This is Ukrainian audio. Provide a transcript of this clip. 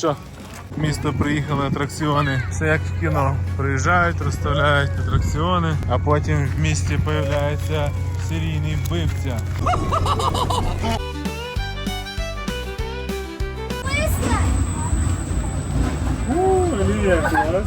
що в місто приїхали атракціони. Це як в кіно. Приїжджають, розставляють атракціони, а потім в місті з'являється серійний вбивця. Олія, клас.